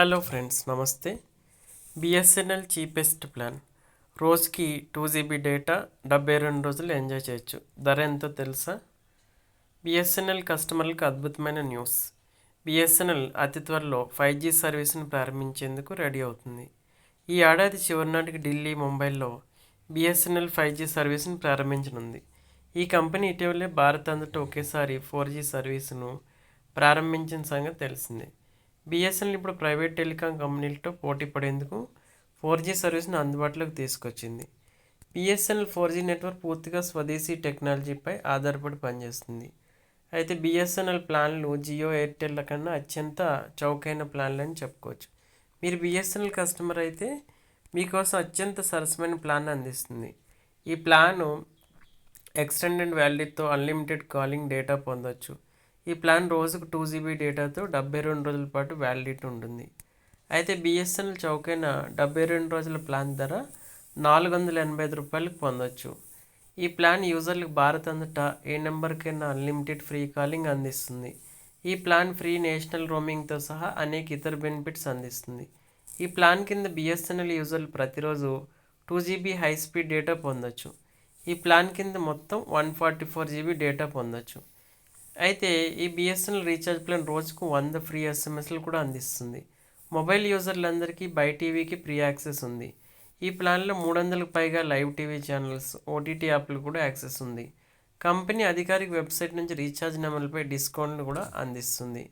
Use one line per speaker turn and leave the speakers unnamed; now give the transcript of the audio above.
Hello friends నమస్తే. BSNL cheapest plan. రోజుకి two GB data డెబ్బై రెండు రోజులు ఎంజాయ్ చేయొచ్చు. ధర ఎంతో తెలుసా? బిఎస్ఎన్ఎల్ కస్టమర్లకు అద్భుతమైన న్యూస్. బిఎస్ఎన్ఎల్ అతి త్వరలో ఫైవ్ జీ సర్వీస్ను ప్రారంభించేందుకు రెడీ అవుతుంది. ఈ ఏడాది చివరి నాటికి ఢిల్లీ ముంబైలో బిఎస్ఎన్ఎల్ ఫైవ్ జీ సర్వీస్ను ప్రారంభించనుంది. ఈ కంపెనీ ఇటీవలే భారత్ అంతటా ఒకేసారి ఫోర్ జీ సర్వీసును ప్రారంభించిన సంగతి తెలిసిందే. బిఎస్ఎన్ఎల్ ఇప్పుడు ప్రైవేట్ టెలికాం కంపెనీలతో పోటీ పడేందుకు ఫోర్ జీ సర్వీస్ను అందుబాటులోకి తీసుకొచ్చింది. బిఎస్ఎన్ఎల్ ఫోర్ జీ నెట్వర్క్ పూర్తిగా స్వదేశీ టెక్నాలజీపై ఆధారపడి పనిచేస్తుంది. అయితే బిఎస్ఎన్ఎల్ ప్లాన్లు జియో ఎయిర్టెల్ కన్నా అత్యంత చౌకైన ప్లాన్లు అని చెప్పుకోవచ్చు. మీరు బిఎస్ఎన్ఎల్ కస్టమర్ అయితే మీకోసం అత్యంత సరసమైన ప్లాన్ అందిస్తుంది. ఈ ప్లాను ఎక్స్టెండెడ్ వ్యాలిడీతో అన్లిమిటెడ్ కాలింగ్ డేటా పొందవచ్చు ఈ ప్లాన్ రోజుకు టూ జీబీ డేటాతో డెబ్బై రెండు రోజుల పాటు వ్యాలిడిటీ ఉంటుంది. అయితే బిఎస్ఎన్ఎల్ చౌకైన డెబ్బై రెండు రోజుల ప్లాన్ ధర నాలుగు వందల ఎనభై ఐదు రూపాయలకు పొందవచ్చు ఈ ప్లాన్ యూజర్లకు భారత్ అంతటా ఏ నెంబర్కైనా అన్లిమిటెడ్ ఫ్రీ కాలింగ్ అందిస్తుంది. ఈ ప్లాన్ ఫ్రీ నేషనల్ రోమింగ్తో సహా అనేక ఇతర బెనిఫిట్స్ అందిస్తుంది. ఈ ప్లాన్ కింద బిఎస్ఎన్ఎల్ యూజర్లు ప్రతిరోజు two GB high speed data పొందొచ్చు. ఈ ప్లాన్ కింద మొత్తం one forty four GB data పొందొచ్చు. అయితే ఈ బిఎస్ఎన్ఎల్ రీఛార్జ్ ప్లాన్ రోజుకు వంద ఫ్రీ ఎస్ఎంఎస్లు కూడా అందిస్తుంది. మొబైల్ యూజర్లందరికీ బై టీవీకి ఫ్రీ యాక్సెస్ ఉంది. ఈ ప్లాన్లో మూడు వందలకు పైగా లైవ్ టీవీ ఛానల్స్ ఓటీటీ యాప్లు కూడా యాక్సెస్ ఉంది. కంపెనీ అధికారిక వెబ్సైట్ నుంచి రీఛార్జ్ నెంబర్లపై డిస్కౌంట్లు కూడా అందిస్తుంది.